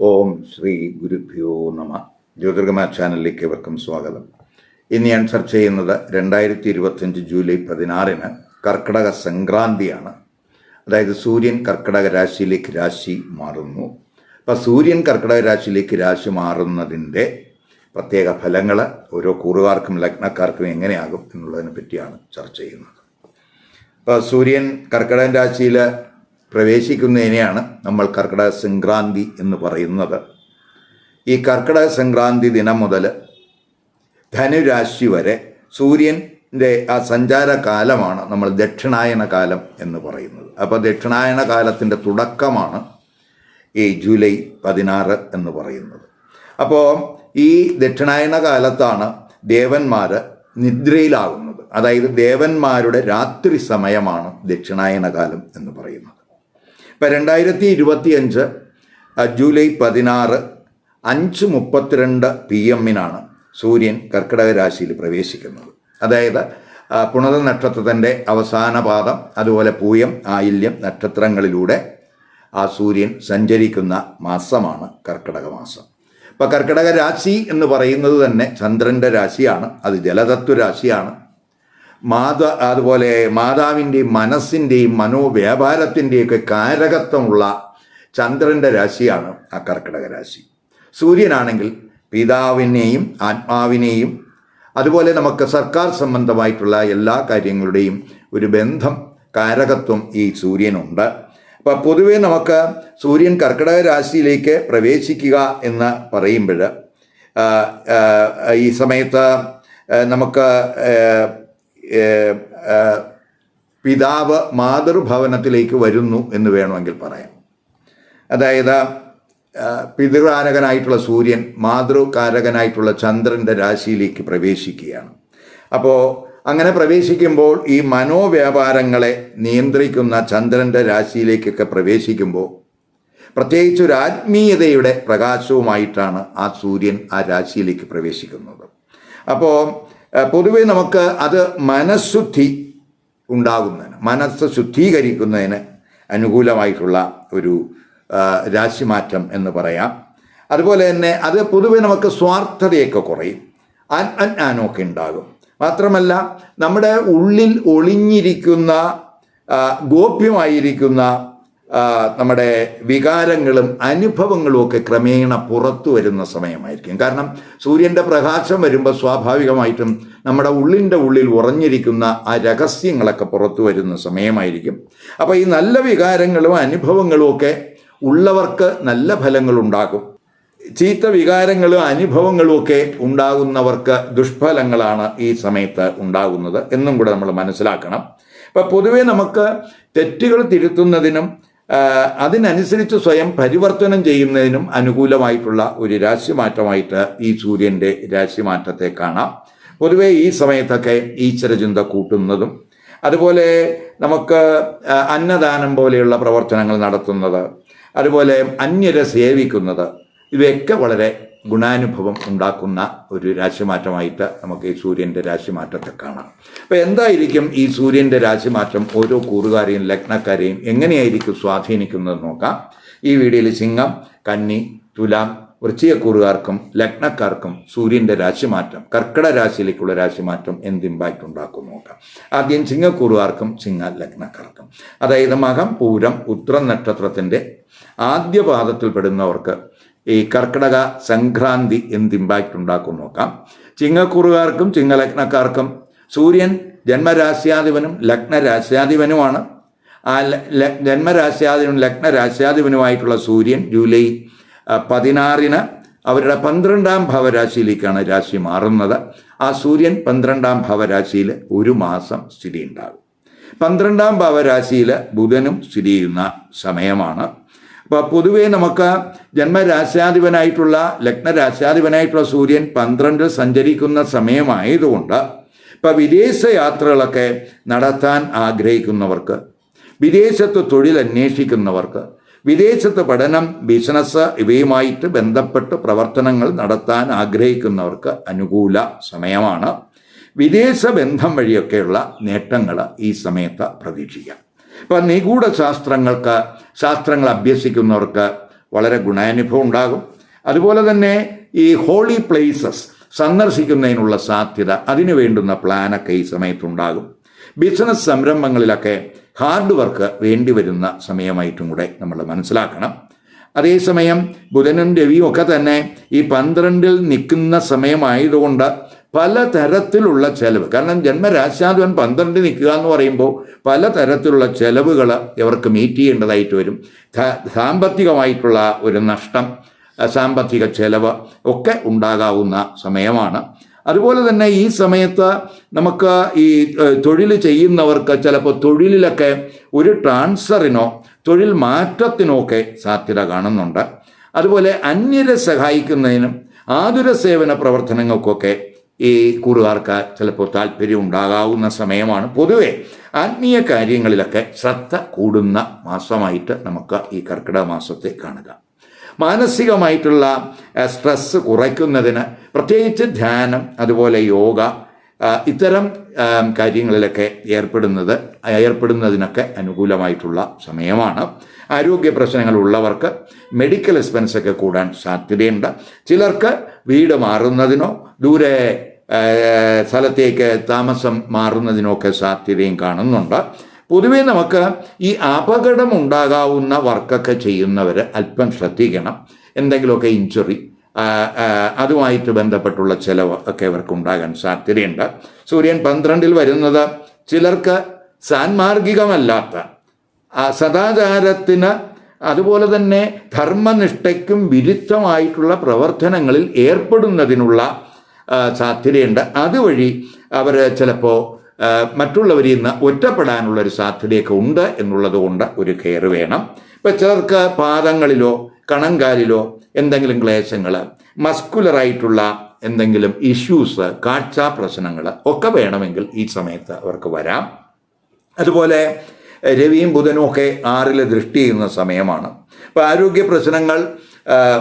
ഓം ശ്രീ ഗുരുഭ്യോ നമ. ജ്യോതിർഗമ ചാനലിലേക്ക് ഇവർക്കും സ്വാഗതം. ഇന്ന് ഞാൻ ചർച്ച ചെയ്യുന്നത് രണ്ടായിരത്തി ഇരുപത്തഞ്ച് ജൂലൈ പതിനാറിന് കർക്കിടക സംക്രാന്തിയാണ്. അതായത് സൂര്യൻ കർക്കിടക രാശിയിലേക്ക് രാശി മാറുന്നു. അപ്പം സൂര്യൻ കർക്കിടക രാശിയിലേക്ക് രാശി മാറുന്നതിന്റെ പ്രത്യേക ഫലങ്ങൾ ഓരോ കൂറുകാർക്കും ലഗ്നക്കാർക്കും എങ്ങനെയാകും എന്നുള്ളതിനെ പറ്റിയാണ് ചർച്ച ചെയ്യുന്നത്. അപ്പോൾ സൂര്യൻ കർക്കിടക രാശിയിൽ പ്രവേശിക്കുന്നതിനെയാണ് നമ്മൾ കർക്കിടക സംക്രാന്തി എന്ന് പറയുന്നത്. ഈ കർക്കിടക സംക്രാന്തി ദിനം മുതൽ ധനുരാശി വരെ സൂര്യന്റെ ആ സഞ്ചാര കാലമാണ് നമ്മൾ ദക്ഷിണായന കാലം എന്ന് പറയുന്നത്. അപ്പോൾ ദക്ഷിണായന കാലത്തിന്റെ തുടക്കമാണ് ഈ ജൂലൈ പതിനാറ് എന്ന് പറയുന്നത്. അപ്പോൾ ഈ ദക്ഷിണായന കാലത്താണ് ദേവന്മാർ നിദ്രയിലാകുന്നത് അതായത് ദേവന്മാരുടെ രാത്രി സമയമാണ് ദക്ഷിണായന കാലം എന്ന് പറയുന്നത്. ഇപ്പം രണ്ടായിരത്തി ഇരുപത്തി അഞ്ച് ജൂലൈ പതിനാറ് അഞ്ച് മുപ്പത്തിരണ്ട് പി എമ്മിനാണ് സൂര്യൻ കർക്കിടക രാശിയിൽ പ്രവേശിക്കുന്നത്. അതായത് പുണത നക്ഷത്രത്തിന്റെ അവസാന പാദം അതുപോലെ പൂയം ആയില്യം നക്ഷത്രങ്ങളിലൂടെ ആ സൂര്യൻ സഞ്ചരിക്കുന്ന മാസമാണ് കർക്കിടക മാസം. അപ്പോൾ കർക്കിടക രാശി എന്ന് പറയുന്നത് തന്നെ ചന്ദ്രന്റെ രാശിയാണ് അത് ജലതത്വ രാശിയാണ്. മാത അതുപോലെ മാതാവിന്റെയും മനസ്സിന്റെയും മനോവ്യാപാരത്തിന്റെയൊക്കെ കാരകത്വമുള്ള ചന്ദ്രന്റെ രാശിയാണ് ആ കർക്കിടക രാശി. സൂര്യനാണെങ്കിൽ പിതാവിനെയും ആത്മാവിനെയും അതുപോലെ നമുക്ക് സർക്കാർ സംബന്ധമായിട്ടുള്ള എല്ലാ കാര്യങ്ങളുടെയും ഒരു ബന്ധം കാരകത്വം ഈ സൂര്യനുണ്ട്. അപ്പോൾ പൊതുവെ നമുക്ക് സൂര്യൻ കർക്കിടക രാശിയിലേക്ക് പ്രവേശിക്കുക എന്ന് പറയുമ്പോൾ ഈ സമയത്ത് നമുക്ക് പിതാവ് മാതൃഭവനത്തിലേക്ക് വരുന്നു എന്ന് വേണമെങ്കിൽ പറയാം. അതായത് പിതൃകാരകനായിട്ടുള്ള സൂര്യൻ മാതൃകാരകനായിട്ടുള്ള ചന്ദ്രന്റെ രാശിയിലേക്ക് പ്രവേശിക്കുകയാണ്. അപ്പോൾ അങ്ങനെ പ്രവേശിക്കുമ്പോൾ ഈ മനോവ്യാപാരങ്ങളെ നിയന്ത്രിക്കുന്ന ചന്ദ്രന്റെ രാശിയിലേക്കൊക്കെ പ്രവേശിക്കുമ്പോൾ പ്രത്യേകിച്ച് ഒരു ആത്മീയതയുടെ പ്രകാശവുമായിട്ടാണ് ആ സൂര്യൻ ആ രാശിയിലേക്ക് പ്രവേശിക്കുന്നത്. അപ്പോൾ പൊതുവെ നമുക്ക് അത് മനഃശുദ്ധി ഉണ്ടാകുന്നതിന് മനസ്സ് ശുദ്ധീകരിക്കുന്നതിന് അനുകൂലമായിട്ടുള്ള ഒരു രാശിമാറ്റം എന്ന് പറയാം. അതുപോലെ തന്നെ അത് പൊതുവെ നമുക്ക് സ്വാർത്ഥതയൊക്കെ കുറയും. ആത്മജ്ഞാനമൊക്കെ ഉണ്ടാകും. മാത്രമല്ല നമ്മുടെ ഉള്ളിൽ ഒളിഞ്ഞിരിക്കുന്ന ഗോപ്യമായിരിക്കുന്ന നമ്മുടെ വികാരങ്ങളും അനുഭവങ്ങളും ഒക്കെ ക്രമേണ പുറത്തു വരുന്ന സമയമായിരിക്കും. കാരണം സൂര്യന്റെ പ്രകാശം വരുമ്പോൾ സ്വാഭാവികമായിട്ടും നമ്മുടെ ഉള്ളിന്റെ ഉള്ളിൽ ഉറഞ്ഞിരിക്കുന്ന ആ രഹസ്യങ്ങളൊക്കെ പുറത്തു വരുന്ന സമയമായിരിക്കും. അപ്പോൾ ഈ നല്ല വികാരങ്ങളും അനുഭവങ്ങളും ഒക്കെ ഉള്ളവർക്ക് നല്ല ഫലങ്ങളുണ്ടാകും. ചീത്ത വികാരങ്ങളും അനുഭവങ്ങളും ഒക്കെ ഉണ്ടാകുന്നവർക്ക് ദുഷ്ഫലങ്ങളാണ് ഈ സമയത്ത് ഉണ്ടാകുന്നത് എന്നും കൂടെ നമ്മൾ മനസ്സിലാക്കണം. അപ്പം പൊതുവേ നമുക്ക് തെറ്റുകൾ തിരുത്തുന്നതിനും അതിനനുസരിച്ച് സ്വയം പരിവർത്തനം ചെയ്യുന്നതിനും അനുകൂലമായിട്ടുള്ള ഒരു രാശിമാറ്റമായിട്ട് ഈ സൂര്യന്റെ രാശിമാറ്റത്തെ കാണാം. പൊതുവേ ഈ സമയത്തൊക്കെ ഈശ്വരചിന്ത കൂട്ടുന്നതും അതുപോലെ നമുക്ക് അന്നദാനം പോലെയുള്ള പ്രവർത്തനങ്ങൾ നടത്തുന്നത് അതുപോലെ അന്യരെ സേവിക്കുന്നത് ഇവയൊക്കെ വളരെ ഗുണാനുഭവം ഉണ്ടാക്കുന്ന ഒരു രാശിമാറ്റമായിട്ട് നമുക്ക് ഈ സൂര്യന്റെ രാശിമാറ്റത്തെ കാണാം. അപ്പോൾ എന്തായിരിക്കും ഈ സൂര്യന്റെ രാശിമാറ്റം ഓരോ കൂറുകാരെയും ലഗ്നക്കാരെയും എങ്ങനെയായിരിക്കും സ്വാധീനിക്കുന്നത് നോക്കാം. ഈ വീഡിയോയിൽ ചിങ്ങം കന്നി തുലാം വൃശ്ചികക്കൂറുകാർക്കും ലഗ്നക്കാർക്കും സൂര്യന്റെ രാശിമാറ്റം കർക്കിട രാശിയിലേക്കുള്ള രാശിമാറ്റം എന്ത് ഇമ്പാക്റ്റ് ഉണ്ടാക്കും നോക്കാം. ആദ്യം ചിങ്ങക്കൂറുകാർക്കും ചിങ്ങ ലഗ്നക്കാർക്കും. അതായത് മകം പൂരം ഉത്രം നക്ഷത്രത്തിന്റെ ആദ്യ പാദത്തിൽപ്പെടുന്നവർക്ക് ഈ കർക്കിടക സംക്രാന്തി എന്ത് ഇമ്പാക്റ്റ് ഉണ്ടാക്കും നോക്കാം. ചിങ്ങക്കുറുകാർക്കും ചിങ്ങലഗ്നക്കാർക്കും സൂര്യൻ ജന്മരാശ്യാധിപനും ലഗ്നരാശ്യാധിപനുമാണ്. ആ ജന്മരാശ്യാധിപനും ലഗ്നരാശ്യാധിപനുമായിട്ടുള്ള സൂര്യൻ ജൂലൈ പതിനാറിന് അവരുടെ പന്ത്രണ്ടാം ഭാവരാശിയിലേക്കാണ് രാശി മാറുന്നത്. ആ സൂര്യൻ പന്ത്രണ്ടാം ഭാവരാശിയിൽ ഒരു മാസം സ്ഥിതി ഉണ്ടാകും പന്ത്രണ്ടാം ഭാവരാശിയിൽ ബുധനും സ്ഥിതി ചെയ്യുന്ന സമയമാണ്. അപ്പോൾ പൊതുവേ നമുക്ക് ജന്മരാശ്യാധിപനായിട്ടുള്ള ലഗ്നരാശ്യാധിപനായിട്ടുള്ള സൂര്യൻ പന്ത്രണ്ടിൽ സഞ്ചരിക്കുന്ന സമയമായതുകൊണ്ട് ഇപ്പം വിദേശ യാത്രകളൊക്കെ നടത്താൻ ആഗ്രഹിക്കുന്നവർക്ക് വിദേശത്ത് തൊഴിൽ അന്വേഷിക്കുന്നവർക്ക് വിദേശത്ത് പഠനം ബിസിനസ് ഇവയുമായിട്ട് ബന്ധപ്പെട്ട് പ്രവർത്തനങ്ങൾ നടത്താൻ ആഗ്രഹിക്കുന്നവർക്ക് അനുകൂല സമയമാണ്. വിദേശ ബന്ധം വഴിയൊക്കെയുള്ള നേട്ടങ്ങൾ ഈ സമയത്ത് പ്രതീക്ഷിക്കാം. ഇപ്പം നിഗൂഢ ശാസ്ത്രങ്ങൾക്ക് ശാസ്ത്രങ്ങൾ അഭ്യസിക്കുന്നവർക്ക് വളരെ ഗുണാനുഭവം ഉണ്ടാകും. അതുപോലെ തന്നെ ഈ ഹോളി പ്ലേസസ് സന്ദർശിക്കുന്നതിനുള്ള സാധ്യത അതിനു വേണ്ടുന്ന പ്ലാനൊക്കെ ഈ സമയത്തുണ്ടാകും. ബിസിനസ് സംരംഭങ്ങളിലൊക്കെ ഹാർഡ് വർക്ക് വേണ്ടി വരുന്ന സമയമായിട്ടും കൂടെ നമ്മൾ മനസ്സിലാക്കണം. അതേസമയം ബുധനും രവിയും ഒക്കെ തന്നെ ഈ പന്ത്രണ്ടിൽ നിൽക്കുന്ന സമയമായതുകൊണ്ട് പലതരത്തിലുള്ള ചെലവ്. കാരണം ജന്മരാശാധിപൻ പന്ത്രണ്ട് നിൽക്കുക എന്ന് പറയുമ്പോൾ പലതരത്തിലുള്ള ചെലവുകൾ ഇവർക്ക് മീറ്റ് ചെയ്യേണ്ടതായിട്ട് വരും. സാമ്പത്തികമായിട്ടുള്ള ഒരു നഷ്ടം സാമ്പത്തിക ചെലവ് ഒക്കെ ഉണ്ടാകാവുന്ന സമയമാണ്. അതുപോലെ തന്നെ ഈ സമയത്ത് നമുക്ക് ഈ തൊഴിൽ ചെയ്യുന്നവർക്ക് ചിലപ്പോൾ തൊഴിലിലൊക്കെ ഒരു ട്രാൻസ്ഫറിനോ തൊഴിൽ മാറ്റത്തിനോ ഒക്കെ സാധ്യത കാണുന്നുണ്ട്. അതുപോലെ അന്യരെ സഹായിക്കുന്നതിനും ആതുര സേവന പ്രവർത്തനങ്ങൾക്കൊക്കെ ഈ കൂടുകാർക്ക് ചിലപ്പോൾ താല്പര്യം ഉണ്ടാകാവുന്ന സമയമാണ്. പൊതുവെ ആത്മീയ കാര്യങ്ങളിലൊക്കെ ശ്രദ്ധ കൂടുന്ന മാസമായിട്ട് നമുക്ക് ഈ കർക്കിടക മാസത്തെ കാണുക. മാനസികമായിട്ടുള്ള സ്ട്രെസ്സ് സ്ട്രെസ് കുറയ്ക്കുന്നതിന് പ്രത്യേകിച്ച് ധ്യാനം അതുപോലെ യോഗ ഇത്തരം കാര്യങ്ങളിലൊക്കെ ഏർപ്പെടുന്നത് ഏർപ്പെടുന്നതിനൊക്കെ അനുകൂലമായിട്ടുള്ള സമയമാണ്. ആരോഗ്യ പ്രശ്നങ്ങൾ ഉള്ളവർക്ക് മെഡിക്കൽ എക്സ്പെൻസ് ഒക്കെ കൂടാൻ സാധ്യതയുണ്ട്. ചിലർക്ക് വീട് മാറുന്നതിനോ ദൂരെ സ്ഥലത്തേക്ക് താമസം മാറുന്നതിനൊക്കെ സാധ്യതയും കാണുന്നുണ്ട്. പൊതുവേ നമുക്ക് ഈ അപകടം ഉണ്ടാകാവുന്ന വർക്കൊക്കെ ചെയ്യുന്നവർ അല്പം ശ്രദ്ധിക്കണം. എന്തെങ്കിലുമൊക്കെ ഇഞ്ചുറി അതുമായിട്ട് ബന്ധപ്പെട്ടുള്ള ചിലവ് ഒക്കെ ഇവർക്ക് ഉണ്ടാകാൻ സാധ്യതയുണ്ട്. സൂര്യൻ പന്ത്രണ്ടിൽ വരുന്നത് ചിലർക്ക് സാൻമാർഗികമല്ലാത്ത സദാചാരത്തിന് അതുപോലെ തന്നെ ധർമ്മനിഷ്ഠയ്ക്കും വിരുദ്ധമായിട്ടുള്ള പ്രവർത്തനങ്ങളിൽ ഏർപ്പെടുന്നതിനുള്ള സാധ്യതയുണ്ട്. അതുവഴി അവർ ചിലപ്പോൾ മറ്റുള്ളവരിൽ നിന്ന് ഒറ്റപ്പെടാനുള്ള ഒരു സാധ്യതയൊക്കെ ഉണ്ട് എന്നുള്ളത് കൊണ്ട് ഒരു കെയർ വേണം. ഇപ്പം ചിലർക്ക് പാദങ്ങളിലോ കണങ്കാലിലോ എന്തെങ്കിലും ക്ലേശങ്ങൾ മസ്കുലറായിട്ടുള്ള എന്തെങ്കിലും ഇഷ്യൂസ് കാഴ്ച പ്രശ്നങ്ങൾ ഒക്കെ വേണമെങ്കിൽ ഈ സമയത്ത് അവർക്ക് വരാം. അതുപോലെ രവിയും ബുധനും ഒക്കെ ആറിൽ ദൃഷ്ടി ചെയ്യുന്ന സമയമാണ്. അപ്പോൾ ആരോഗ്യ പ്രശ്നങ്ങൾ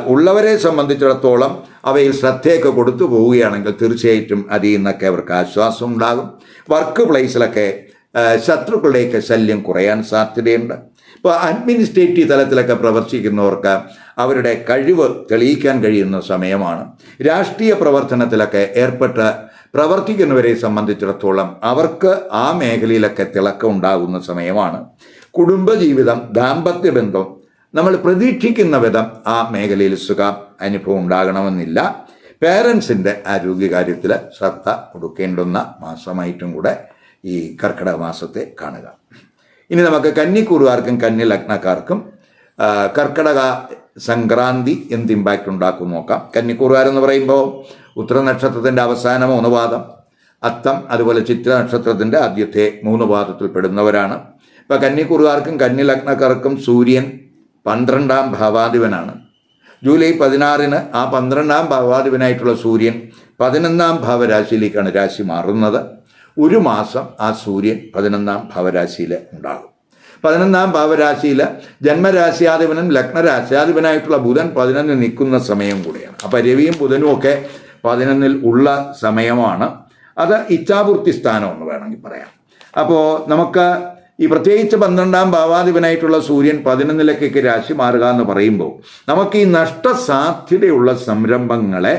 ഉള്ളവരെ സംബന്ധിച്ചിടത്തോളം അവയിൽ ശ്രദ്ധയൊക്കെ കൊടുത്തു പോവുകയാണെങ്കിൽ തീർച്ചയായിട്ടും അതിൽ നിന്നൊക്കെ അവർക്ക് ആശ്വാസം ഉണ്ടാകും. വർക്ക് പ്ലേസിലൊക്കെ ശത്രുക്കളുടെയൊക്കെ ശല്യം കുറയാൻ സാധ്യതയുണ്ട്. ഇപ്പോൾ അഡ്മിനിസ്ട്രേറ്റീവ് തലത്തിലൊക്കെ പ്രവർത്തിക്കുന്നവർക്ക് അവരുടെ കഴിവ് തെളിയിക്കാൻ കഴിയുന്ന സമയമാണ്. രാഷ്ട്രീയ പ്രവർത്തനത്തിലൊക്കെ ഏർപ്പെട്ട് പ്രവർത്തിക്കുന്നവരെ സംബന്ധിച്ചിടത്തോളം അവർക്ക് ആ മേഖലയിലൊക്കെ തിളക്കം ഉണ്ടാകുന്ന സമയമാണ്. കുടുംബജീവിതം ദാമ്പത്യ ബന്ധം നമ്മൾ പ്രതീക്ഷിക്കുന്ന വിധം ആ മേഖലയിൽ സുഖ അനുഭവം ഉണ്ടാകണമെന്നില്ല. പേരൻസിന്റെ ആരോഗ്യകാര്യത്തിൽ ശ്രദ്ധ കൊടുക്കേണ്ടുന്ന മാസമായിട്ടും കൂടെ ഈ കർക്കിടക മാസത്തെ കാണുക. ഇനി നമുക്ക് കന്നിക്കൂറുകാർക്കും കന്നി ലഗ്നക്കാർക്കും കർക്കിടക സംക്രാന്തി എന്ത് ഇമ്പാക്റ്റ് ഉണ്ടാക്കും നോക്കാം. കന്നിക്കൂറുകാരെന്ന് പറയുമ്പോൾ ഉത്തര നക്ഷത്രത്തിന്റെ അവസാന മൂന്ന് പാദം അത്തം അതുപോലെ ചിത്ര നക്ഷത്രത്തിന്റെ ആദ്യത്തെ മൂന്ന് പാദത്തിൽ പെടുന്നവരാണ്. ഇപ്പം കന്നിക്കൂറുകാർക്കും കന്നി ലഗ്നക്കാർക്കും സൂര്യൻ പന്ത്രണ്ടാം ഭാവാധിപനാണ്. ജൂലൈ പതിനാറിന് ആ പന്ത്രണ്ടാം ഭാവാധിപനായിട്ടുള്ള സൂര്യൻ പതിനൊന്നാം ഭാവരാശിയിലേക്കാണ് രാശി മാറുന്നത്. ഒരു മാസം ആ സൂര്യൻ പതിനൊന്നാം ഭാവരാശിയിൽ ഉണ്ടാകും. പതിനൊന്നാം ഭാവരാശിയിൽ ജന്മരാശിയാധിപനും ലഗ്നരാശിയാധിപനായിട്ടുള്ള ബുധൻ പതിനൊന്നിൽ നിൽക്കുന്ന സമയം കൂടിയാണ്. അപ്പം രവിയും ബുധനും ഒക്കെ പതിനൊന്നിൽ ഉള്ള സമയമാണ്. അത് ഇച്ഛാപൂർത്തി സ്ഥാനം എന്ന് വേണമെങ്കിൽ പറയാം. അപ്പോൾ നമുക്ക് ഈ പ്രത്യേകിച്ച് പന്ത്രണ്ടാം ഭാവാധിപനായിട്ടുള്ള സൂര്യൻ പതിനൊന്നിലേക്കൊക്കെ രാശി മാറുക എന്ന് പറയുമ്പോൾ നമുക്ക് ഈ നഷ്ടസാധ്യതയുള്ള സംരംഭങ്ങളെ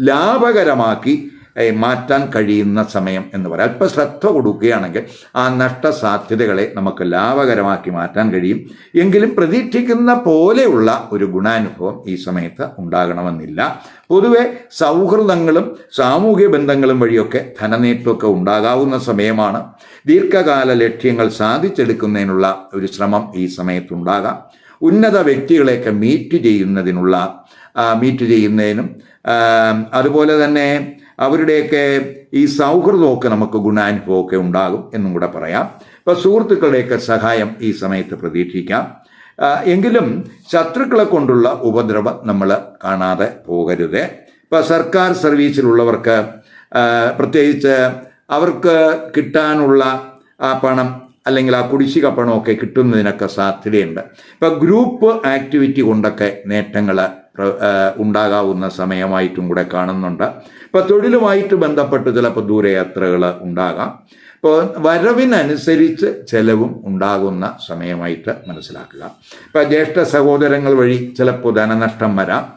ലാഭകരമാക്കി മാറ്റാൻ കഴിയുന്ന സമയം എന്ന് പറയാം. അല്പം ശ്രദ്ധ കൊടുക്കുകയാണെങ്കിൽ ആ നഷ്ടസാധ്യതകളെ നമുക്ക് ലാഭകരമാക്കി മാറ്റാൻ കഴിയും. എങ്കിലും പ്രതീക്ഷിക്കുന്ന പോലെയുള്ള ഒരു ഗുണാനുഭവം ഈ സമയത്ത് ഉണ്ടാകണമെന്നില്ല. പൊതുവെ സൗഹൃദങ്ങളും സാമൂഹ്യ ബന്ധങ്ങളും വഴിയൊക്കെ ധനനേട്ടമൊക്കെ ഉണ്ടാകാവുന്ന സമയമാണ്. ദീർഘകാല ലക്ഷ്യങ്ങൾ സാധിച്ചെടുക്കുന്നതിനുള്ള ഒരു ശ്രമം ഈ സമയത്തുണ്ടാകാം. ഉന്നത വ്യക്തികളെയൊക്കെ മീറ്റ് ചെയ്യുന്നതിനുള്ള മീറ്റ് ചെയ്യുന്നതിനും അതുപോലെ തന്നെ അവരുടെയൊക്കെ ഈ സൗഹൃദമൊക്കെ നമുക്ക് ഗുണാനുഭവമൊക്കെ ഉണ്ടാകും എന്നും കൂടെ പറയാം. ഇപ്പം സുഹൃത്തുക്കളുടെയൊക്കെ സഹായം ഈ സമയത്ത് പ്രതീക്ഷിക്കാം. എങ്കിലും ശത്രുക്കളെ കൊണ്ടുള്ള ഉപദ്രവം നമ്മൾ കാണാതെ പോകരുത്. ഇപ്പം സർക്കാർ സർവീസിലുള്ളവർക്ക് പ്രത്യേകിച്ച് അവർക്ക് കിട്ടാനുള്ള ആ പണം അല്ലെങ്കിൽ ആ കുടിശ്ശിക പണമൊക്കെ കിട്ടുന്നതിനൊക്കെ സാധ്യതയുണ്ട്. ഇപ്പം ഗ്രൂപ്പ് ആക്ടിവിറ്റി കൊണ്ടൊക്കെ നേട്ടങ്ങൾ ഉണ്ടാകാവുന്ന സമയമായിട്ടും കൂടെ കാണുന്നുണ്ട്. ഇപ്പം തൊഴിലുമായിട്ട് ബന്ധപ്പെട്ട് ചിലപ്പോൾ ദൂരയാത്രകൾ ഉണ്ടാകാം. ഇപ്പോൾ വരവിനനുസരിച്ച് ചെലവും ഉണ്ടാകുന്ന സമയമായിട്ട് മനസ്സിലാക്കുക. ഇപ്പോൾ ജ്യേഷ്ഠ സഹോദരങ്ങൾ വഴി ചിലപ്പോൾ ധനനഷ്ടം വരാം.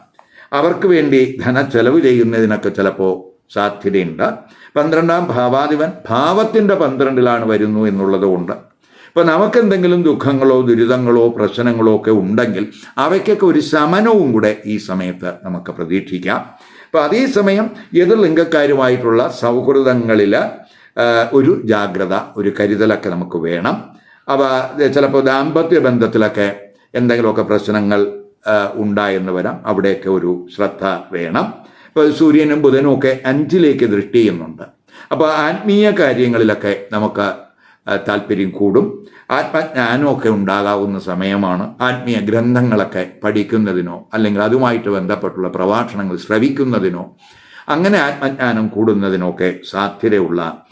അവർക്ക് വേണ്ടി ധന ചെലവ് ചെയ്യുന്നതിനൊക്കെ ചിലപ്പോൾ സാധ്യതയുണ്ട്. പന്ത്രണ്ടാം ഭാവാധിപൻ ഭാവത്തിന്റെ പന്ത്രണ്ടിലാണ് വരുന്നു എന്നുള്ളത് കൊണ്ട് ഇപ്പം നമുക്കെന്തെങ്കിലും ദുഃഖങ്ങളോ ദുരിതങ്ങളോ പ്രശ്നങ്ങളോ ഒക്കെ ഉണ്ടെങ്കിൽ അവയ്ക്കൊക്കെ ഒരു ശമനവും കൂടെ ഈ സമയത്ത് നമുക്ക് പ്രതീക്ഷിക്കാം. അപ്പം അതേസമയം എതിർ ലിംഗക്കാരുമായിട്ടുള്ള സൗഹൃദങ്ങളിൽ ഒരു ജാഗ്രത ഒരു കരുതലൊക്കെ നമുക്ക് വേണം. അവ ചിലപ്പോൾ ദാമ്പത്യ ബന്ധത്തിലൊക്കെ എന്തെങ്കിലുമൊക്കെ പ്രശ്നങ്ങൾ ഉണ്ടായെന്ന് വരാം. അവിടെയൊക്കെ ഒരു ശ്രദ്ധ വേണം. ഇപ്പോൾ സൂര്യനും ബുധനും ഒക്കെ അഞ്ചിലേക്ക് ദൃഷ്ടി ചെയ്യുന്നുണ്ട്. അപ്പോൾ ആത്മീയ കാര്യങ്ങളിലൊക്കെ നമുക്ക് താല്പര്യം കൂടും. ആത്മജ്ഞാനമൊക്കെ ഉണ്ടാകാവുന്ന സമയമാണ് ആത്മീയ ഗ്രന്ഥങ്ങളൊക്കെ പഠിക്കുന്നതിനോ അല്ലെങ്കിൽ അതുമായിട്ട് ബന്ധപ്പെട്ടുള്ള പ്രഭാഷണങ്ങൾ ശ്രവിക്കുന്നതിനോ അങ്ങനെ ആത്മജ്ഞാനം കൂടുന്നതിനൊക്കെ സാധ്യതയുള്ള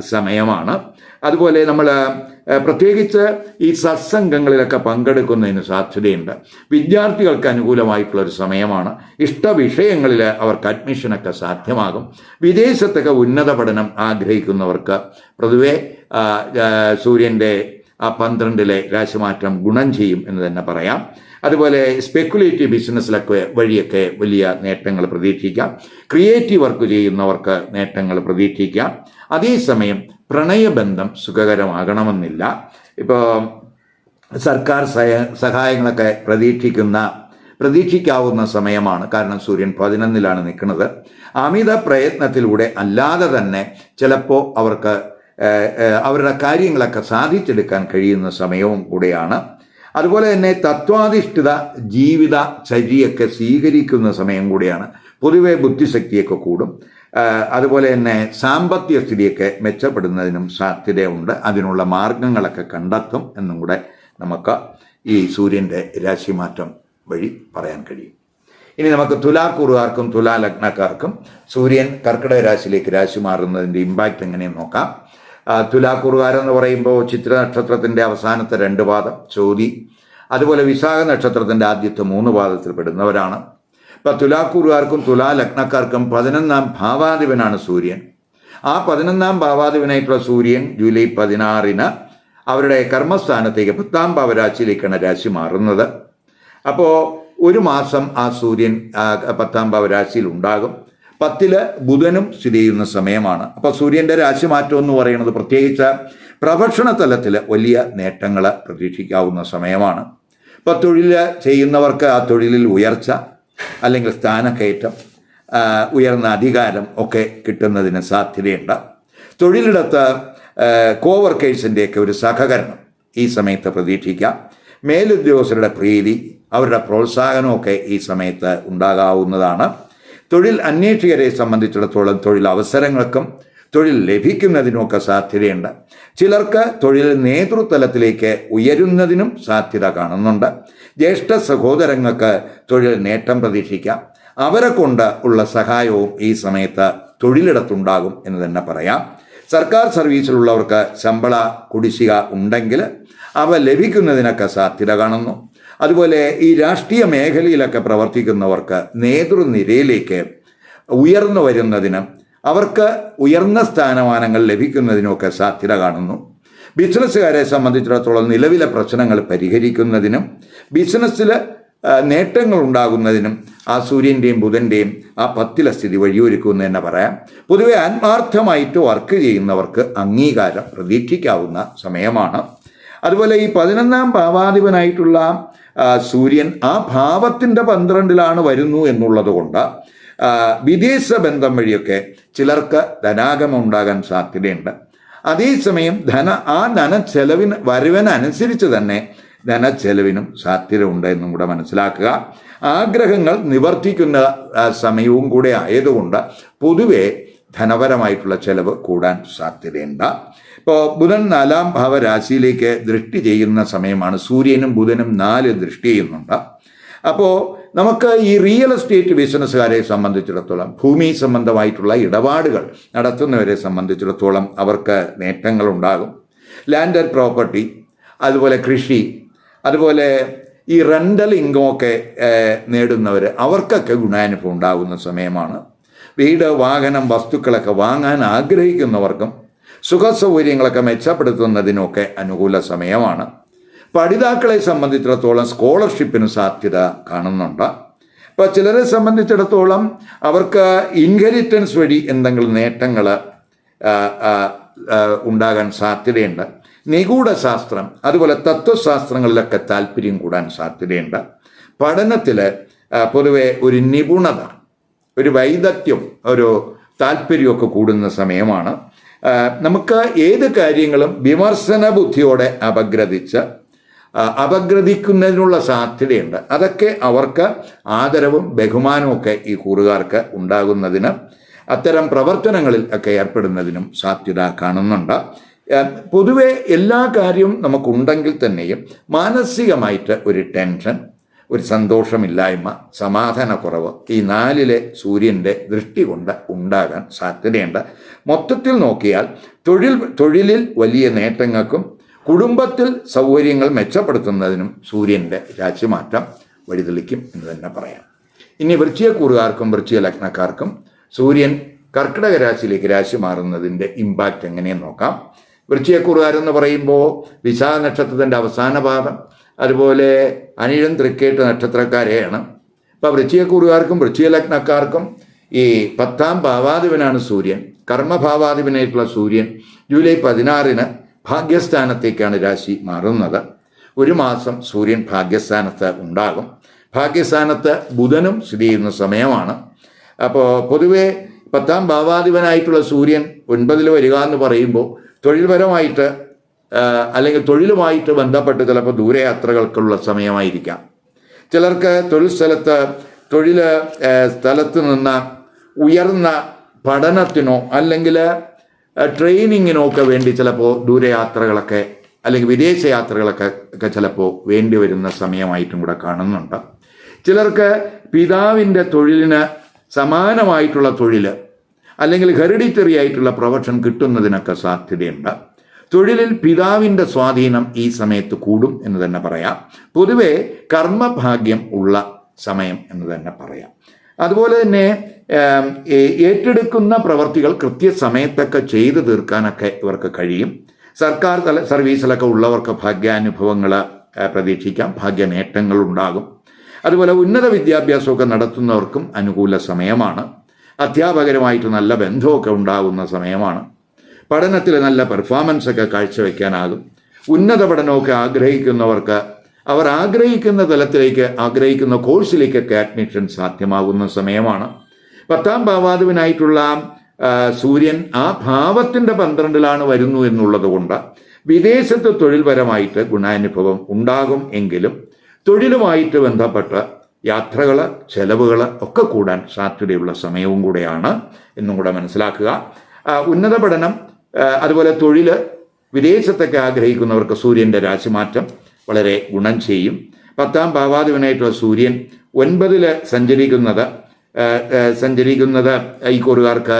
സമയമാണ്. അതുപോലെ നമ്മൾ പ്രത്യേകിച്ച് ഈ സത്സംഗങ്ങളിലൊക്കെ പങ്കെടുക്കുന്നതിന് സാധ്യതയുണ്ട്. വിദ്യാർത്ഥികൾക്ക് അനുകൂലമായിട്ടുള്ള ഒരു സമയമാണ്. ഇഷ്ട വിഷയങ്ങളിൽ അവർക്ക് അഡ്മിഷനൊക്കെ സാധ്യമാകും. വിദേശത്തൊക്കെ ഉന്നത പഠനം ആഗ്രഹിക്കുന്നവർക്ക് പൊതുവെ സൂര്യന്റെ ആ പന്ത്രണ്ടിലെ രാശിമാറ്റം ഗുണം ചെയ്യും എന്ന് തന്നെ പറയാം. അതുപോലെ സ്പെക്കുലേറ്റീവ് ബിസിനസ്സിലൊക്കെ വഴിയൊക്കെ വലിയ നേട്ടങ്ങൾ പ്രതീക്ഷിക്കാം. ക്രിയേറ്റീവ് വർക്ക് ചെയ്യുന്നവർക്ക് നേട്ടങ്ങൾ പ്രതീക്ഷിക്കാം. അതേസമയം പ്രണയബന്ധം സുഖകരമാകണമെന്നില്ല. ഇപ്പോൾ സർക്കാർ സഹ- സഹായങ്ങളൊക്കെ പ്രതീക്ഷിക്കുന്ന പ്രതീക്ഷിക്കാവുന്ന സമയമാണ്. കാരണം സൂര്യൻ പതിനൊന്നിലാണ് നിൽക്കുന്നത്. അമിത പ്രയത്നത്തിലൂടെ അല്ലാതെ തന്നെ ചിലപ്പോൾ അവർക്ക് അവരുടെ കാര്യങ്ങളൊക്കെ സാധിച്ചെടുക്കാൻ കഴിയുന്ന സമയവും കൂടെയാണ്. അതുപോലെ തന്നെ തത്വാധിഷ്ഠിത ജീവിത ചര്യയൊക്കെ സ്വീകരിക്കുന്ന സമയം കൂടിയാണ്. പൊതുവെ ബുദ്ധിശക്തിയൊക്കെ കൂടും. അതുപോലെ തന്നെ സാമ്പത്തിക സ്ഥിതിയൊക്കെ മെച്ചപ്പെടുന്നതിനും സാധ്യതയുണ്ട്. അതിനുള്ള മാർഗങ്ങളൊക്കെ കണ്ടെത്തും എന്നും കൂടെ നമുക്ക് ഈ സൂര്യന്റെ രാശിമാറ്റം വഴി പറയാൻ കഴിയും. ഇനി നമുക്ക് തുലാക്കുറുകാർക്കും തുലാലഗ്നക്കാർക്കും സൂര്യൻ കർക്കിടക രാശിയിലേക്ക് രാശി മാറുന്നതിന്റെ ഇമ്പാക്റ്റ് എങ്ങനെയെന്ന് നോക്കാം. ആ, തുലാക്കുറുകാരെന്ന് പറയുമ്പോൾ ചിത്ര നക്ഷത്രത്തിന്റെ അവസാനത്തെ രണ്ട് പാദം ചോതി. അതുപോലെ വിശാഖ നക്ഷത്രത്തിന്റെ ആദ്യത്തെ മൂന്ന് പാദത്തിൽ പെടുന്നവരാണ്. ഇപ്പം തുലാക്കൂറുകാർക്കും തുലാ ലഗ്നക്കാർക്കും പതിനൊന്നാം ഭാവാധിപനാണ് സൂര്യൻ. ആ പതിനൊന്നാം ഭാവാധിപനായിട്ടുള്ള സൂര്യൻ ജൂലൈ പതിനാറിന് അവരുടെ കർമ്മസ്ഥാനത്തേക്ക് പത്താം ഭാവരാശിയിലേക്കാണ് രാശി മാറുന്നത്. അപ്പോൾ ഒരു മാസം ആ സൂര്യൻ പത്താം ഭാവരാശിയിൽ ഉണ്ടാകും. പത്തിൽ ബുധനും സ്ഥിതി ചെയ്യുന്ന സമയമാണ്. അപ്പോൾ സൂര്യന്റെ രാശിമാറ്റം എന്ന് പറയുന്നത് പ്രത്യേകിച്ച് പ്രഭക്ഷണ തലത്തിൽ വലിയ നേട്ടങ്ങൾ പ്രതീക്ഷിക്കാവുന്ന സമയമാണ്. ഇപ്പോൾ തൊഴിൽ ചെയ്യുന്നവർക്ക് ആ തൊഴിലിൽ ഉയർച്ച അല്ലെങ്കിൽ സ്ഥാനക്കയറ്റം ഉയർന്ന അധികാരം ഒക്കെ കിട്ടുന്നതിന് സാധ്യതയുണ്ട്. തൊഴിലിടത്ത് കോവർക്കേഴ്സിന്റെയൊക്കെ ഒരു സഹകരണം ഈ സമയത്ത് പ്രതീക്ഷിക്കാം. മേലുദ്യോഗസ്ഥരുടെ പ്രീതി അവരുടെ പ്രോത്സാഹനമൊക്കെ ഈ സമയത്ത് ഉണ്ടാകാവുന്നതാണ്. തൊഴിൽ അന്വേഷകരെ സംബന്ധിച്ചിടത്തോളം തൊഴിൽ അവസരങ്ങൾക്കും തൊഴിൽ ലഭിക്കുന്നതിനുമൊക്കെ സാധ്യതയുണ്ട്. ചിലർക്ക് തൊഴിൽ നേതൃതലത്തിലേക്ക് ഉയരുന്നതിനും സാധ്യത കാണുന്നുണ്ട്. ജ്യേഷ്ഠ സഹോദരങ്ങൾക്ക് തൊഴിൽ നേട്ടം പ്രതീക്ഷിക്കാം. അവരെ കൊണ്ട് ഉള്ള സഹായവും ഈ സമയത്ത് തൊഴിലിടത്തുണ്ടാകും എന്ന് തന്നെ പറയാം. സർക്കാർ സർവീസിലുള്ളവർക്ക് ശമ്പള കുടിശ്ശിക ഉണ്ടെങ്കിൽ അവ ലഭിക്കുന്നതിനൊക്കെ സാധ്യത കാണുന്നു. അതുപോലെ ഈ രാഷ്ട്രീയ മേഖലയിലൊക്കെ പ്രവർത്തിക്കുന്നവർക്ക് നേതൃനിരയിലേക്ക് ഉയർന്നു വരുന്നതിന് അവർക്ക് ഉയർന്ന സ്ഥാനമാനങ്ങൾ ലഭിക്കുന്നതിനുമൊക്കെ സാധ്യത കാണുന്നു. ബിസിനസ്സുകാരെ സംബന്ധിച്ചിടത്തോളം നിലവിലെ പ്രശ്നങ്ങൾ പരിഹരിക്കുന്നതിനും ബിസിനസ്സിൽ നേട്ടങ്ങൾ ഉണ്ടാകുന്നതിനും ആ സൂര്യന്റെയും ബുധന്റെയും ആ പത്തിലെ സ്ഥിതി വഴിയൊരുക്കുമെന്ന് തന്നെ പറയാം. പൊതുവെ ആത്മാർത്ഥമായിട്ട് വർക്ക് ചെയ്യുന്നവർക്ക് അംഗീകാരം പ്രതീക്ഷിക്കാവുന്ന സമയമാണ്. അതുപോലെ ഈ പതിനൊന്നാം ഭാവാധിപനായിട്ടുള്ള സൂര്യൻ ആ ഭാവത്തിന്റെ പന്ത്രണ്ടിലാണ് വരുന്നു എന്നുള്ളത് കൊണ്ട് വിദേശ ബന്ധം വഴിയൊക്കെ ചിലർക്ക് ധനാഗമം ഉണ്ടാകാൻ സാധ്യതയുണ്ട്. അതേസമയം ധന ആ ധന ചെലവിന് വരവിനനുസരിച്ച് തന്നെ ധനച്ചെലവിനും സാധ്യത ഉണ്ട് എന്നും കൂടെ മനസ്സിലാക്കുക. ആഗ്രഹങ്ങൾ നിവർത്തിക്കുന്ന സമയവും കൂടെ ആയതുകൊണ്ട് പൊതുവെ ധനപരമായിട്ടുള്ള ചെലവ് കൂടാൻ സാധ്യതയുണ്ട്. ഇപ്പോൾ ബുധൻ നാലാം ഭാവരാശിയിലേക്ക് ദൃഷ്ടി ചെയ്യുന്ന സമയമാണ് സൂര്യനും ബുധനും നാല് ദൃഷ്ടി ചെയ്യുന്നുണ്ട്. അപ്പോൾ നമുക്ക് ഈ റിയൽ എസ്റ്റേറ്റ് ബിസിനസ്സുകാരെ സംബന്ധിച്ചിടത്തോളം ഭൂമി സംബന്ധമായിട്ടുള്ള ഇടപാടുകൾ നടത്തുന്നവരെ സംബന്ധിച്ചിടത്തോളം അവർക്ക് നേട്ടങ്ങൾ ഉണ്ടാകും. ലാൻഡ് പ്രോപ്പർട്ടി അതുപോലെ കൃഷി അതുപോലെ ഈ റെന്റൽ ഒക്കെ നേടുന്നവർ അവർക്കൊക്കെ ഗുണാനുഭവം ഉണ്ടാകുന്ന സമയമാണ്. വീട് വാഹനം വസ്തുക്കളൊക്കെ വാങ്ങാൻ ആഗ്രഹിക്കുന്നവർക്കും സുഖ സൗകര്യങ്ങളൊക്കെ മെച്ചപ്പെടുത്തുന്നതിനൊക്കെ അനുകൂല സമയമാണ്. പഠിതാക്കളെ സംബന്ധിച്ചിടത്തോളം സ്കോളർഷിപ്പിന് സാധ്യത കാണുന്നുണ്ട്. അപ്പോൾ ചിലരെ സംബന്ധിച്ചിടത്തോളം അവർക്ക് ഇൻഹെരിറ്റൻസ് വഴി എന്തെങ്കിലും നേട്ടങ്ങൾ ഉണ്ടാകാൻ സാധ്യതയുണ്ട്. നിഗൂഢ ശാസ്ത്രം അതുപോലെ തത്വശാസ്ത്രങ്ങളിലൊക്കെ താല്പര്യം കൂടാൻ സാധ്യതയുണ്ട്. പഠനത്തിൽ പൊതുവെ ഒരു നിപുണത ഒരു വൈദഗ്ധ്യം ഒരു താല്പര്യമൊക്കെ കൂടുന്ന സമയമാണ്. നമുക്ക് ഏത് കാര്യങ്ങളും വിമർശന ബുദ്ധിയോടെ അപഗ്രഥിച്ച് അപഗ്രഥിക്കുന്നതിനുള്ള സാധ്യതയുണ്ട്. അതൊക്കെ അവർക്ക് ആദരവും ബഹുമാനവും ഒക്കെ ഈ കൂറുകാർക്ക് ഉണ്ടാകുന്നതിന് അത്തരം പ്രവർത്തനങ്ങളിൽ ഒക്കെ ഏർപ്പെടുന്നതിനും സാധ്യത കാണുന്നുണ്ട്. പൊതുവെ എല്ലാ കാര്യവും നമുക്കുണ്ടെങ്കിൽ തന്നെയും മാനസികമായിട്ട് ഒരു ടെൻഷൻ ഒരു സന്തോഷമില്ലായ്മ സമാധാനക്കുറവ് ഈ നാലിലെ സൂര്യന്റെ ദൃഷ്ടി കൊണ്ട് ഉണ്ടാകാൻ സാധ്യതയുണ്ട്. മൊത്തത്തിൽ നോക്കിയാൽ തൊഴിൽ തൊഴിലിൽ വലിയ നേട്ടങ്ങൾക്കും കുടുംബത്തിൽ സൗകര്യങ്ങൾ മെച്ചപ്പെടുത്തുന്നതിനും സൂര്യന്റെ രാശിമാറ്റം വഴിതെളിക്കും എന്ന് തന്നെ പറയാം. ഇനി വൃശ്ചികക്കൂറുകാർക്കും വൃശ്ചിക ലഗ്നക്കാർക്കും സൂര്യൻ കർക്കിടക രാശിയിലേക്ക് രാശി മാറുന്നതിന്റെ ഇമ്പാക്റ്റ് എങ്ങനെയെന്ന് നോക്കാം. വൃശ്ചികക്കൂറുകാരെന്ന് പറയുമ്പോൾ വിശാഖ നക്ഷത്രത്തിന്റെ അവസാന പാദം അതുപോലെ അനിഴം തൃക്കേട്ട് നക്ഷത്രക്കാരെയാണ്. അപ്പോൾ വൃശ്ചികക്കൂറുകാർക്കും വൃശ്ചികലഗ്നക്കാർക്കും ഈ പത്താം ഭാവാധിപനാണ് സൂര്യൻ. കർമ്മഭാവാധിപനായിട്ടുള്ള സൂര്യൻ ജൂലൈ പതിനാറിന് ഭാഗ്യസ്ഥാനത്തേക്കാണ് രാശി മാറുന്നത്. ഒരു മാസം സൂര്യൻ ഭാഗ്യസ്ഥാനത്ത് ഉണ്ടാകും. ഭാഗ്യസ്ഥാനത്ത് ബുധനും സ്ഥിതി ചെയ്യുന്ന സമയമാണ്. അപ്പോൾ പൊതുവെ പത്താം ഭാവാധിപനായിട്ടുള്ള സൂര്യൻ ഒൻപതിൽ വരിക എന്ന് പറയുമ്പോൾ തൊഴിൽപരമായിട്ട് അല്ലെങ്കിൽ തൊഴിലുമായിട്ട് ബന്ധപ്പെട്ട് ചിലപ്പോൾ ദൂരയാത്രകൾക്കുള്ള സമയമായിരിക്കാം. ചിലർക്ക് തൊഴിൽ സ്ഥലത്ത് തൊഴിൽ സ്ഥലത്ത് നിന്ന് ഉയർന്ന പഠനത്തിനോ അല്ലെങ്കിൽ ട്രെയിനിങ്ങിനോ ഒക്കെ വേണ്ടി ചിലപ്പോൾ ദൂരയാത്രകളൊക്കെ അല്ലെങ്കിൽ വിദേശ യാത്രകളൊക്കെ ഒക്കെ ചിലപ്പോൾ വേണ്ടി വരുന്ന സമയമായിട്ടും കൂടെ കാണുന്നുണ്ട്. ചിലർക്ക് പിതാവിന്റെ തൊഴിലിന് സമാനമായിട്ടുള്ള തൊഴിൽ അല്ലെങ്കിൽ ഹെറിഡിറ്ററി ആയിട്ടുള്ള പ്രൊഫഷൻ കിട്ടുന്നതിനൊക്കെ സാധ്യതയുണ്ട്. തൊഴിലിൽ പിതാവിന്റെ സ്വാധീനം ഈ സമയത്ത് കൂടും എന്ന് തന്നെ പറയാം. പൊതുവെ കർമ്മഭാഗ്യം ഉള്ള സമയം എന്ന് തന്നെ പറയാം. അതുപോലെ തന്നെ ഏറ്റെടുക്കുന്ന പ്രവർത്തികൾ കൃത്യസമയത്തൊക്കെ ചെയ്തു തീർക്കാനൊക്കെ ഇവർക്ക് കഴിയും. സർക്കാർ തല സർവീസിലൊക്കെ ഉള്ളവർക്ക് ഭാഗ്യാനുഭവങ്ങൾ പ്രതീക്ഷിക്കാം. ഭാഗ്യ നേട്ടങ്ങൾ ഉണ്ടാകും. അതുപോലെ ഉന്നത വിദ്യാഭ്യാസമൊക്കെ നടത്തുന്നവർക്കും അനുകൂല സമയമാണ്. അധ്യാപകരുമായിട്ട് നല്ല ബന്ധമൊക്കെ ഉണ്ടാകുന്ന സമയമാണ്. പഠനത്തിൽ നല്ല പെർഫോമൻസ് ഒക്കെ കാഴ്ചവെക്കാനാകും. ഉന്നത പഠനമൊക്കെ ആഗ്രഹിക്കുന്നവർക്ക് അവർ ആഗ്രഹിക്കുന്ന തലത്തിലേക്ക് ആഗ്രഹിക്കുന്ന കോഴ്സിലേക്കൊക്കെ അഡ്മിഷൻ സാധ്യമാകുന്ന സമയമാണ്. പത്താം ഭാവാധിപനായിട്ടുള്ള സൂര്യൻ ആ ഭാവത്തിന്റെ പന്ത്രണ്ടിലാണ് വരുന്നു എന്നുള്ളത് കൊണ്ട് വിദേശത്ത് തൊഴിൽപരമായിട്ട് ഗുണാനുഭവം ഉണ്ടാകും എങ്കിലും തൊഴിലുമായിട്ട് ബന്ധപ്പെട്ട് യാത്രകൾ ചെലവുകൾ ഒക്കെ കൂടാൻ സാധ്യതയുള്ള സമയവും കൂടെയാണ് എന്നും കൂടെ മനസ്സിലാക്കുക. ഉന്നത പഠനം അതുപോലെ തൊഴിൽ വിദേശത്തൊക്കെ ആഗ്രഹിക്കുന്നവർക്ക് സൂര്യന്റെ രാശിമാറ്റം വളരെ ഗുണം ചെയ്യും. പത്താം ഭാവാധിപനായിട്ടുള്ള സൂര്യൻ ഒൻപതിൽ സഞ്ചരിക്കുന്നത് സഞ്ചരിക്കുന്നത് ഈ കൂറുകാർക്ക്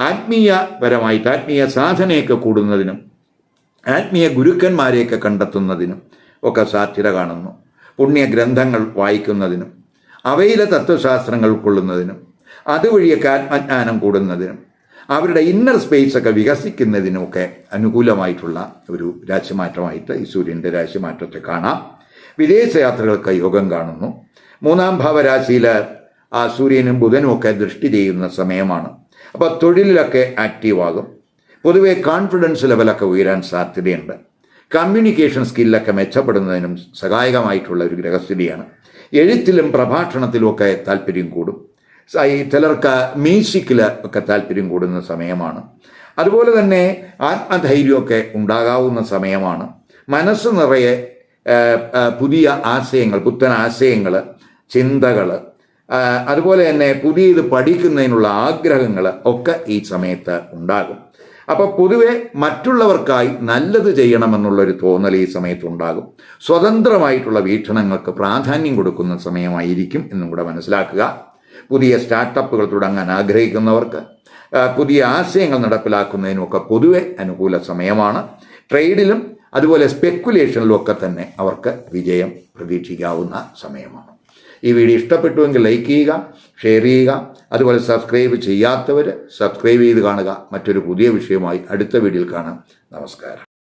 ആത്മീയപരമായിട്ട് ആത്മീയ സാധനയൊക്കെ കൂടുന്നതിനും ആത്മീയ ഗുരുക്കന്മാരെയൊക്കെ കണ്ടെത്തുന്നതിനും ഒക്കെ സാധ്യത കാണുന്നു. പുണ്യ ഗ്രന്ഥങ്ങൾ വായിക്കുന്നതിനും അവയിലെ തത്വശാസ്ത്രങ്ങൾ കൊള്ളുന്നതിനും അതുവഴിയൊക്കെ ആത്മജ്ഞാനം കൂടുന്നതിനും അവരുടെ ഇന്നർ സ്പേസ് ഒക്കെ വികസിക്കുന്നതിനുമൊക്കെ അനുകൂലമായിട്ടുള്ള ഒരു രാശിമാറ്റമായിട്ട് ഈ സൂര്യന്റെ രാശിമാറ്റത്തെ കാണാം. വിദേശ യാത്രകൾക്ക് യോഗം കാണുന്നു. മൂന്നാം ഭാവരാശിയിൽ ആ സൂര്യനും ബുധനും ഒക്കെ ദൃഷ്ടി ചെയ്യുന്ന സമയമാണ്. അപ്പോൾ തൊഴിലിലൊക്കെ ആക്റ്റീവാകും പൊതുവെ കോൺഫിഡൻസ് ലെവലൊക്കെ ഉയരാൻ സാധ്യതയുണ്ട്. കമ്മ്യൂണിക്കേഷൻ സ്കില്ലൊക്കെ മെച്ചപ്പെടുന്നതിനും സഹായകമായിട്ടുള്ള ഒരു ഗ്രഹസ്ഥിതിയാണ്. എഴുത്തിലും പ്രഭാഷണത്തിലും ഒക്കെ താല്പര്യം കൂടും. ഈ ചിലർക്ക് മ്യൂസിക്കിൽ ഒക്കെ താല്പര്യം കൂടുന്ന സമയമാണ്. അതുപോലെ തന്നെ ആത്മധൈര്യമൊക്കെ ഉണ്ടാകാവുന്ന സമയമാണ്. മനസ്സ് നിറയെ പുതിയ ആശയങ്ങൾ പുത്തൻ ആശയങ്ങൾ ചിന്തകൾ അതുപോലെ തന്നെ പുതിയത് പഠിക്കുന്നതിനുള്ള ആഗ്രഹങ്ങൾ ഒക്കെ ഈ സമയത്ത് ഉണ്ടാകും. അപ്പോൾ പൊതുവെ മറ്റുള്ളവർക്കായി നല്ലത് ചെയ്യണമെന്നുള്ളൊരു തോന്നൽ ഈ സമയത്ത് ഉണ്ടാകും. സ്വതന്ത്രമായിട്ടുള്ള വീക്ഷണങ്ങൾക്ക് പ്രാധാന്യം കൊടുക്കുന്ന സമയമായിരിക്കും എന്നും കൂടെ മനസ്സിലാക്കുക. പുതിയ സ്റ്റാർട്ടപ്പുകൾ തുടങ്ങാൻ ആഗ്രഹിക്കുന്നവർക്ക് പുതിയ ആശയങ്ങൾ നടപ്പിലാക്കുന്നതിനുമൊക്കെ പൊതുവെ അനുകൂല സമയമാണ്. ട്രേഡിലും അതുപോലെ സ്പെക്കുലേഷനിലും ഒക്കെ തന്നെ അവർക്ക് വിജയം പ്രതീക്ഷിക്കാവുന്ന സമയമാണ്. ഈ വീഡിയോ ഇഷ്ടപ്പെട്ടുവെങ്കിൽ ലൈക്ക് ചെയ്യുക ഷെയർ ചെയ്യുക അതുപോലെ സബ്സ്ക്രൈബ് ചെയ്യാത്തവർ സബ്സ്ക്രൈബ് ചെയ്ത് കാണുക. മറ്റൊരു പുതിയ വിഷയമായി അടുത്ത വീഡിയോയിൽ കാണാം. നമസ്കാരം.